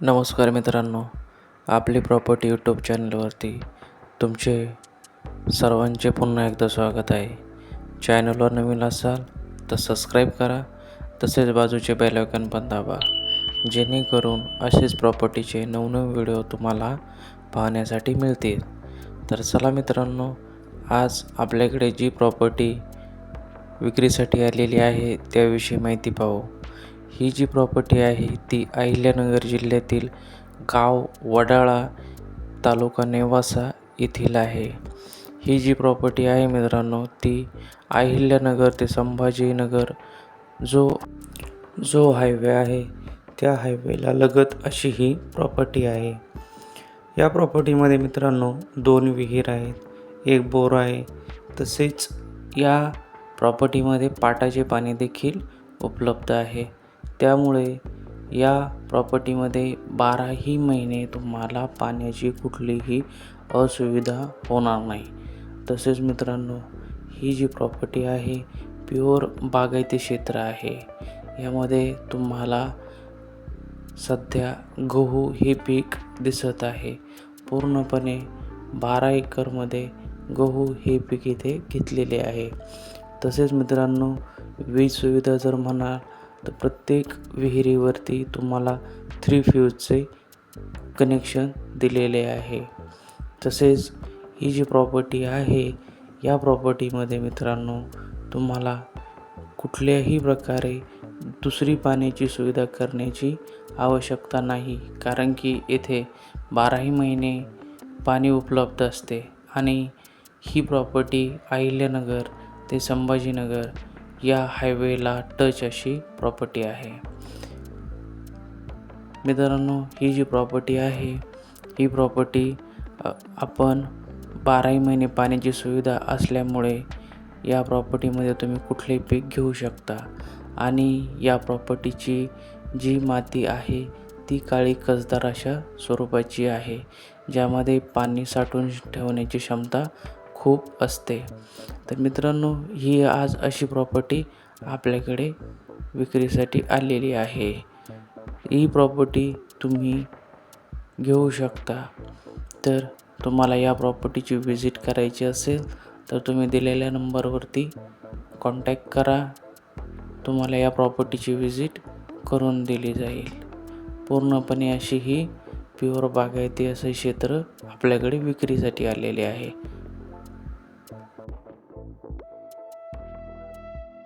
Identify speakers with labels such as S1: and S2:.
S1: नमस्कार मित्रांनो आपली प्रॉपर्टी यूट्यूब चॅनलवरती तुमचे सर्वांचे पुन्हा एकदा स्वागत आहे. चॅनलवर नवीन असाल तर सबस्क्राईब करा तसेच बाजूचे बेलायकन पण दाबा जेणेकरून असेच प्रॉपर्टीचे नवनव व्हिडिओ तुम्हाला पाहण्यासाठी मिळतील. तर चला मित्रांनो आज आपल्याकडे जी प्रॉपर्टी विक्रीसाठी आलेली आहे त्याविषयी माहिती पाहू. ही जी प्रॉपर्टी आहे ती अहिल्यानगर जिल्ह्यातील गाव वडाळा तालुका नेवासा येथील आहे. ही जी प्रॉपर्टी आहे मित्रांनो ती अहिल्यानगर ते संभाजीनगर जो जो हायवे आहे त्या हायवेला लगत अशी ही प्रॉपर्टी आहे. या प्रॉपर्टीमध्ये मित्रांनो दोन विहीर आहेत एक बोर आहे. तसेच या प्रॉपर्टीमध्ये पाटाचे पाणी देखील उपलब्ध आहे. त्यामुळे या प्रॉपर्टीमध्ये बाराही महिने तुम्हाला पाण्याची कुठलीही असुविधा होणार नाही. तसेच मित्रांनो ही जी प्रॉपर्टी आहे प्युअर बागायती क्षेत्र आहे. यामध्ये तुम्हाला सध्या गहू हे पीक दिसत आहे. पूर्णपणे बारा एकरमध्ये गहू हे पीक इथे घेतलेले आहे. तसेच मित्रांनो वीज सुविधा जर म्हणाल तर प्रत्येक विहिरीवरती तुम्हाला थ्री फ्यूजचे कनेक्शन दिलेले आहे. तसेच ही जी प्रॉपर्टी आहे या प्रॉपर्टीमध्ये मित्रांनो तुम्हाला कुठल्याही प्रकारे दुसरी पाण्याची सुविधा करण्याची आवश्यकता नाही. कारण की येथे बाराही महिने पाणी उपलब्ध असते. आणि ही प्रॉपर्टी अहिल्यानगर ते संभाजीनगर या हायवेला टच अशी प्रॉपर्टी आहे. मित्रांनो ही जी प्रॉपर्टी आहे ही प्रॉपर्टी आपण बाराही महिने पाण्याची सुविधा असल्यामुळे या प्रॉपर्टीमध्ये तुम्ही कुठलेही पीक घेऊ शकता. आणि या प्रॉपर्टीची जी माती आहे ती काळी कसदार अशा स्वरूपाची आहे ज्यामध्ये पाणी साठवून ठेवण्याची क्षमता खूप असते. तर मित्रांनो ही आज अशी प्रॉपर्टी आपल्याकडे विक्रीसाठी आलेली आहे. ही प्रॉपर्टी तुम्ही घेऊ शकता. तर तुम्हाला या प्रॉपर्टीची व्हिजिट करायची असेल तर तुम्ही दिलेल्या नंबरवरती कॉन्टॅक्ट करा. तुम्हाला या प्रॉपर्टीची व्हिजिट करून दिली जाईल. पूर्णपणे अशी ही प्युअर बागायती असं क्षेत्र आपल्याकडे विक्रीसाठी आलेले आहे.